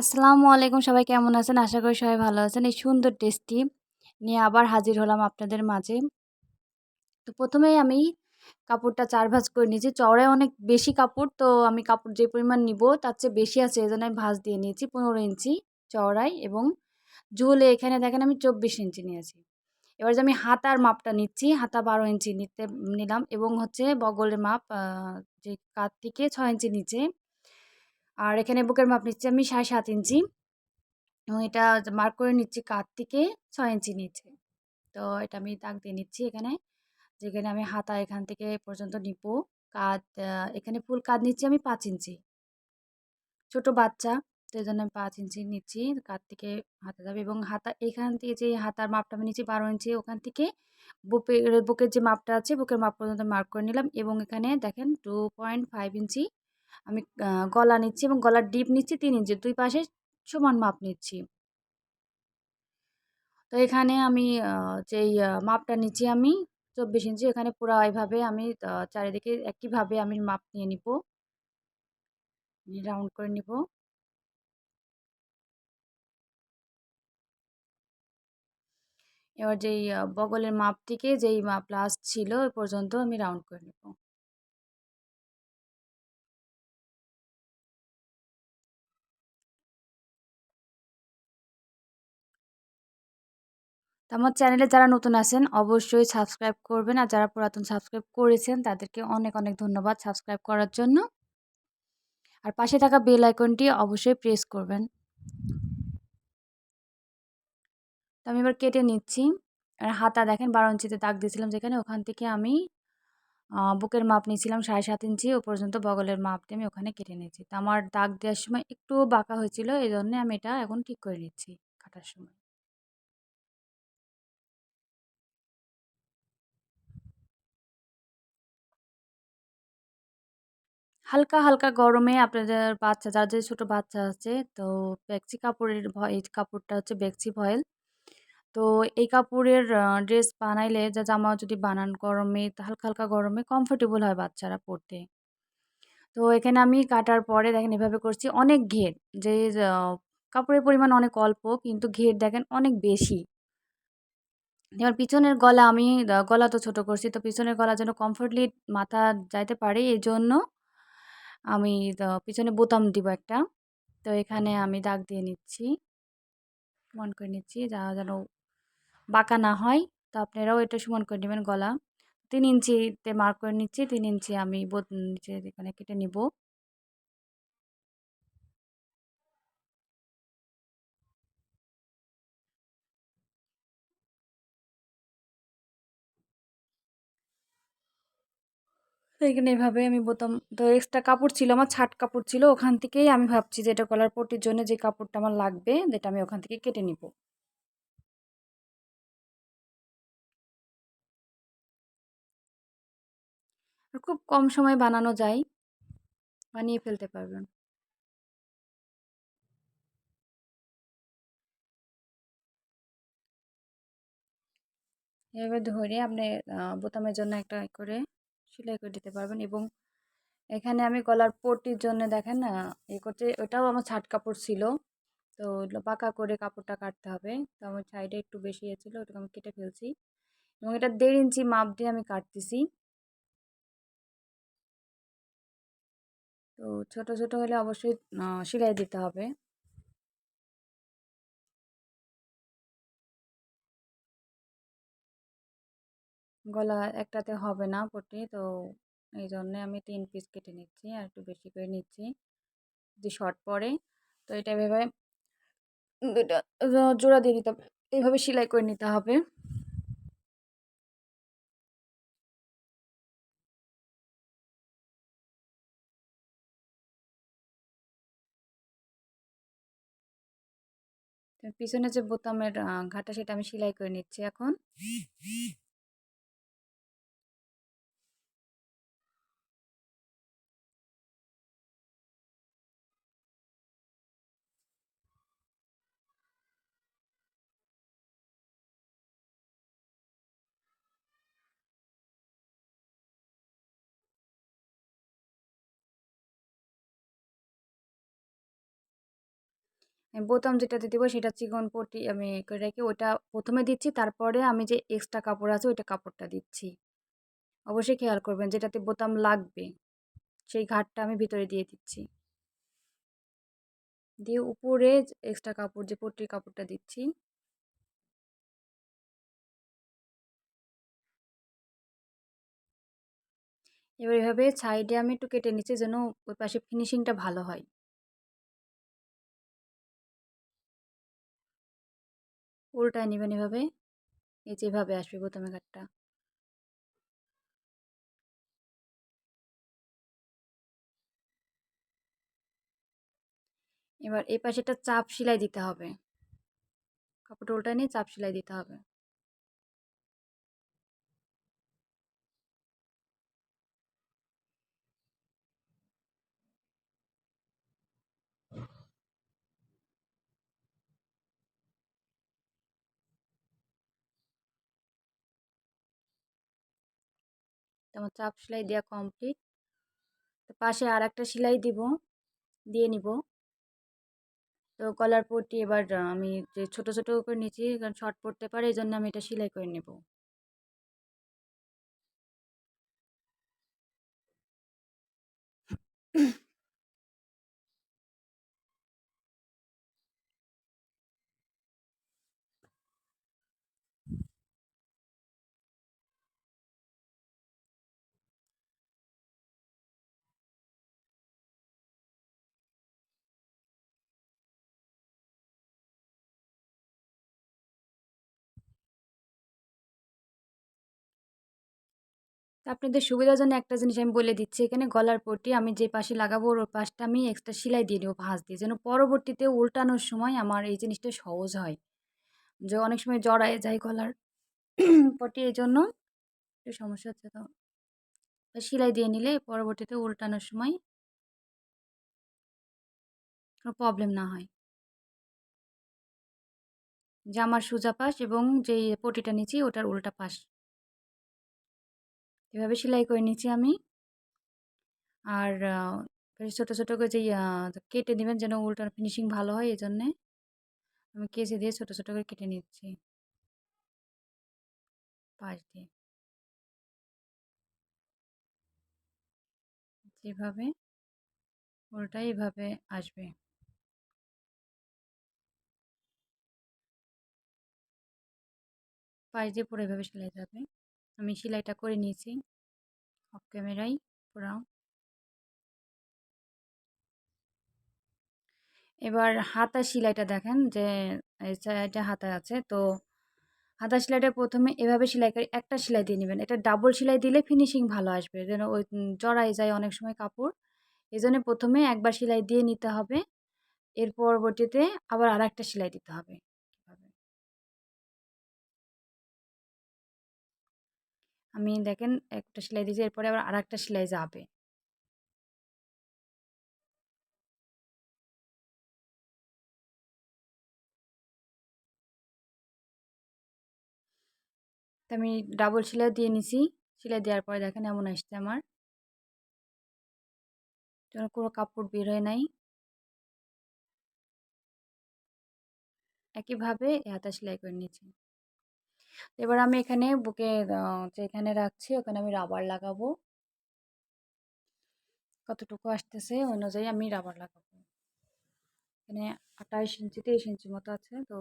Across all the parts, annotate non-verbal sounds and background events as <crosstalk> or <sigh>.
আসসালামু আলাইকুম, সবাই কেমন আছেন? আশা করি সবাই ভালো আছেন। এই সুন্দর টেস্টি নিয়ে আবার হাজির হলাম আপনাদের মাঝে। তো প্রথমেই আমি কাপড়টা চার ভাঁজ করে নিয়েছি। চওড়ায় অনেক বেশি কাপড়, তো আমি কাপড় যে পরিমাণ নিব তার চেয়ে বেশি আছে, এই জন্য আমি ভাঁজ দিয়ে নিয়েছি পনেরো ইঞ্চি চওড়ায় এবং ঝুলে এখানে দেখেন আমি চব্বিশ ইঞ্চি নিয়েছি। এবার যে আমি হাতার মাপটা নিচ্ছি, হাতা বারো ইঞ্চি নিতে নিলাম এবং হচ্ছে বগলের মাপ যে কাত থেকে ছয় ইঞ্চি নিচে আর এখানে বুকের মাপ নিচ্ছি আমি সাড়ে সাত ইঞ্চি। এবং এটা মার্ক করে নিচ্ছি কাত থেকে ছয় ইঞ্চি নিচে। তো এটা আমি দাগ দিয়ে নিচ্ছি এখানে। যেখানে আমি হাতা এখান থেকে পর্যন্ত নিব। কাত এখানে ফুল কাত নিচ্ছি আমি পাঁচ ইঞ্চি। ছোট বাচ্চা, তো এই জন্য আমি পাঁচ ইঞ্চি নিচ্ছি। কাত থেকে হাতা যাবে এবং হাতা এখান থেকে যে হাতার মাপটা আমি নিচ্ছি বারো ইঞ্চি, ওখান থেকে বুকের বুকের যে মাপটা আছে, বুকের মাপ পর্যন্ত মার্ক করে নিলাম। এবং এখানে দেখেন টু পয়েন্ট ফাইভ ইঞ্চি আমি গলা নিচ্ছি এবং গলার ডিপ নিচ্ছি তিন ইঞ্চি। দুই পাশে সমান মাপ নিচ্ছি। তো এখানে আমি যেই মাপটা নিচ্ছি আমি চব্বিশ ইঞ্চি, এখানে পুরো এইভাবে আমি চারিদিকে একইভাবে আমি মাপ নিয়ে নিব। রাউন্ড করে নিব। এবার যেই বগলের মাপ থেকে যেই মাপ ছিল ওই পর্যন্ত আমি রাউন্ড করে নেব। তো আমার চ্যানেলে যারা নতুন আছেন, অবশ্যই সাবস্ক্রাইব করবেন। আর যারা পুরাতন সাবস্ক্রাইব করেছেন, তাদেরকে অনেক অনেক ধন্যবাদ সাবস্ক্রাইব করার জন্য। আর পাশে থাকা বেল আইকনটি অবশ্যই প্রেস করবেন। তো আমি এবার কেটে নিচ্ছি। আর হাতা দেখেন, বারো ইঞ্চিতে দাগ দিয়েছিলাম যেখানে, ওখান থেকে আমি বুকের মাপ নিয়েছিলাম সাড়ে সাত ইঞ্চি। ও পর্যন্ত বগলের মাপ দিয়ে আমি ওখানে কেটে নিয়েছি। তো আমার দাগ দেওয়ার সময় একটু বাঁকা হয়েছিল এই জন্যে আমি এটা এখন ঠিক করে নিচ্ছি, কাটার সময়। হালকা হালকা গরমে আপনাদের বাচ্চা, যার যে ছোটো বাচ্চা আছে, তো বেক্সি কাপড়ের এই কাপড়টা হচ্ছে বেক্সি ভয়েল। তো এই কাপড়ের ড্রেস বানাইলে যা জামা যদি বানান গরমে হালকা হালকা গরমে কমফোর্টেবল হয় বাচ্চারা পরতে তো এখানে আমি কাটার পরে দেখেন এভাবে করছি, অনেক ঘের। যে কাপড়ের পরিমাণ অনেক অল্প, কিন্তু ঘের দেখেন অনেক বেশি। এবার পিছনের গলা আমি গলা তো ছোট করছি, তো পিছনের গলা যেন কমফোর্টলি মাথা যাইতে পারে এই জন্য আমি পিছনে বোতাম দিব একটা। তো এখানে আমি দাগ দিয়ে নিচ্ছি। সমান করে নিচ্ছি যা যেন বাঁকা না হয়। তো আপনারাও এটা সুমন করে নেবেন গলা। তিন ইঞ্চিতে মার্ক করে নিচ্ছি। তিন ইঞ্চি আমি বোত নিচে এখানে কেটে নিব। তো এখানে এভাবে আমি বোতাম, তো এক্সট্রা কাপড় ছিল, আমার ছাট কাপড় ছিল, ওখান থেকেই আমি ভাবছি যে এটা কলার পটির জন্য যে কাপড়টা আমার লাগবে, যেটা আমি ওখান থেকে কেটে নিব। খুব কম সময় বানানো যায়, বানিয়ে ফেলতে পারবেন। এভাবে ধরে আপনি বোতামের জন্য একটা করে সেলাই করে দিতে পারবেন এবং এখানে আমি গলার পট্টির জন্য দেখেন না, এ করতে ওটাও আমার ছাট কাপড় ছিল। তো পাকা করে কাপড়টা কাটতে হবে। তো আমার সাইডে একটু বেশি ছিল, ওটাকে আমি কেটে ফেলছি। এবং এটা দেড় ইঞ্চি মাপ দিয়ে আমি কাটতেছি। তো ছোট ছোট হলে অবশ্যই সেলাই দিতে হবে। গলা একটাতে হবে না পটি তো এই জন্যে আমি তিন পিস কেটে নিচ্ছি আর একটু বেশি করে নিচ্ছি। যদি শর্ট পরে, তো এটা এভাবে দুটা জোড়া দিয়ে নিতে হবে। এইভাবে সেলাই করে নিতে হবে। পিছনে যে বোতামের ঘাটা সেটা আমি সেলাই করে নিচ্ছি এখন। বোতাম যেটাতে দিব সেটা চিকন পটি আমি রেখে ওইটা প্রথমে দিচ্ছি। তারপরে আমি যে এক্সট্রা কাপড় আছে ওইটা কাপড়টা দিচ্ছি। অবশ্যই খেয়াল করবেন যেটাতে বোতাম লাগবে, সেই ঘাটটা আমি ভিতরে দিয়ে দিচ্ছি। দিয়ে উপরে এক্সট্রা কাপড়, যে পট্টির কাপড়টা দিচ্ছি। এবার এভাবে সাইডে আমি একটু কেটে নিচ্ছি যেন ওই পাশে ফিনিশিংটা ভালো হয়। উল্টায় নেবেন এভাবে এই যেভাবে আসবে বোতামে কাঠটা এবার এই একটা চাপ সেলাই দিতে হবে। কাপড় উল্টায় নিয়ে চাপ সেলাই দিতে হবে। আমার চাপ সেলাই দেওয়া কমপ্লিট তো পাশে আর একটা সেলাই দিব, দিয়ে নিব। তো কলার পট্টি এবার আমি যে ছোটো ছোটো করে নিচ্ছি কারণ শর্ট পড়তে পারে এই জন্য আমি এটা সেলাই করে নেব। আপনাদের সুবিধার জন্য একটা জিনিস আমি বলে দিচ্ছি। এখানে গলার পট্টি আমি যে পাশে লাগাবো, ওর পাশটা আমি এক্সট্রা সেলাই দিয়ে দেবো ভাঁজ দিয়ে, যেন পরবর্তীতে উল্টানোর সময় আমার এই জিনিসটা সহজ হয়। যে অনেক সময় জড়ায় যায় গলার <clears throat> পট্টি, এই জন্য একটু সমস্যা হচ্ছে তো। সেলাই দিয়ে নিলে পরবর্তীতে উল্টানোর সময় কোনো প্রবলেম না হয়। জামার সোজা পাশ এবং যেই পটিটা নিচ্ছি ওটার উল্টা পাশ। এভাবে সেলাই করে নিচ্ছি আমি। আর ছোটো ছোটো করে যে কেটে নেবেন যেন উল্টার ফিনিশিং ভালো হয় এই জন্যে আমি কেচে দিয়ে ছোটো ছোটো করে কেটে নিচ্ছি। পাশ দিয়ে। যেভাবে, উল্টা এভাবে আসবে। পাশ দিয়ে পুরো এভাবে সেলাই যাবে। আমি সেলাইটা করে নিয়েছি। অফ ক্যামেরায় পুরো। এবার হাতা সেলাইটা দেখেন যে এটা হাতা আছে। তো হাতা সেলাইটা প্রথমে এভাবে সেলাই করে একটা সেলাই দিয়ে নেবেন। এটা ডাবল সেলাই দিলে ফিনিশিং ভালো আসবে। যেন ওই জড়াই যায় অনেক সময় কাপড়। এই জন্য প্রথমে একবার সেলাই দিয়ে নিতে হবে। এর পরবর্তীতে আবার আর একটা সেলাই দিতে হবে। আমি দেখেন একটা সেলাই দিয়েছি এরপরে আবার আর একটা সেলাই যাবে। আমি ডাবল সেলাই দিয়ে নিছি। সেলাই দেওয়ার পরে দেখেন এমন আসছে আমার। কোনো কাপড় বের হয় নাই। একইভাবে হাতা সেলাই করে নিয়েছি এবার আমি এখানে বুকে যেখানে রাখছি, ওখানে আমি রাবার লাগাবো। কতটুকু আসতেছে অনুযায়ী আমি রাবার লাগাবো। এখানে আঠাইশ ইঞ্চি তেইশ ইঞ্চি মতো আছে, তো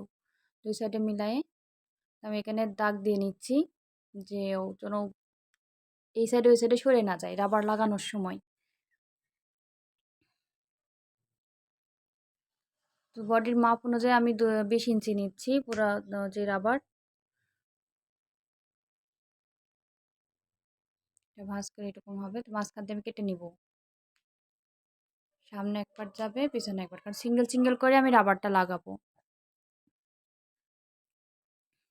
দুই সাইডে মিলাই আমি এখানে দাগ দিয়ে নিচ্ছি যে যেন এই সাইডে, ওই সাইডে সরে না যায় রাবার লাগানোর সময়। তো বডির মাপ অনুযায়ী আমি বিশ ইঞ্চি নিচ্ছি পুরো যে রাবার। এটা ভাঁজ করে এরকম হবে, তো মাঝখান থেকে আমি কেটে নিব। সামনে একবার যাবে, পিছনে একবার, কারণ সিঙ্গেল সিঙ্গেল করে আমি রাবারটা লাগাবো।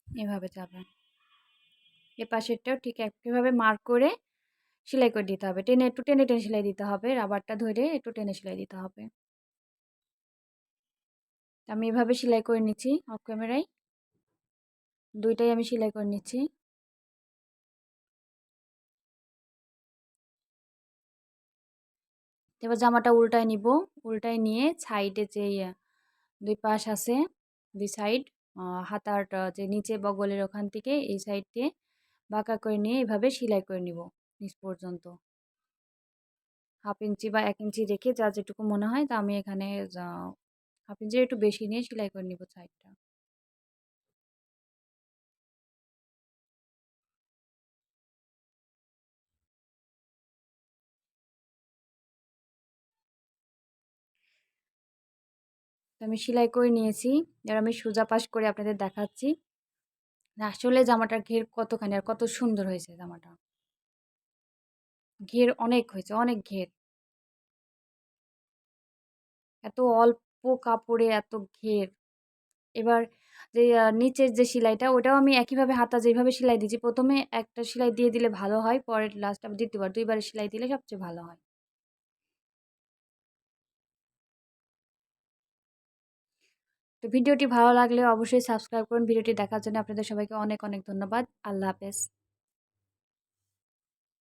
এভাবে যাবে। এ পাশেরটাও ঠিক একইভাবে মার্ক করে সেলাই করে দিতে হবে। টেনে, একটু টেনে টেনে সেলাই দিতে হবে। রাবারটা ধরে একটু টেনে সেলাই দিতে হবে। আমি এভাবে সেলাই করে নিচ্ছি, অফ ক্যামেরায়। দুইটাই আমি সেলাই করে নিচ্ছি। এবার জামাটা উল্টায় নিব। উল্টায় নিয়ে সাইডে যে দুই পাশ আছে, দুই সাইড হাতার যে নিচে বগলের ওখান থেকে এই সাইড দিয়ে বাঁকা করে নিয়ে এভাবে সেলাই করে নিব নিচ পর্যন্ত। হাফ ইঞ্চি বা এক ইঞ্চি রেখে যা যেটুকু মনে হয় তা আমি এখানে হাফ ইঞ্চি একটু বেশি নিয়ে সেলাই করে নিব সাইডটা। আমি সেলাই করে নিয়েছি। এবার আমি সোজা পাশ করে আপনাদের দেখাচ্ছি। আসলে জামাটার ঘের কতখানি আর কত সুন্দর হয়েছে জামাটা। ঘের অনেক হয়েছে, অনেক ঘের। এত অল্প কাপড়ে এত ঘের। এবার যে নিচের যে সেলাইটা, ওটাও আমি একইভাবে হাতা যেভাবে সেলাই দিয়েছি, প্রথমে একটা সেলাই দিয়ে দিলে ভালো হয় পরে লাস্ট আবার দ্বিতীয়বার, দুইবার সেলাই দিলে সবচেয়ে ভালো হয়। তো ভিডিওটি ভালো লাগলে অবশ্যই সাবস্ক্রাইব করুন। ভিডিওটি দেখার জন্য আপনাদের সবাইকে অনেক অনেক ধন্যবাদ। আল্লাহ হাফেজ।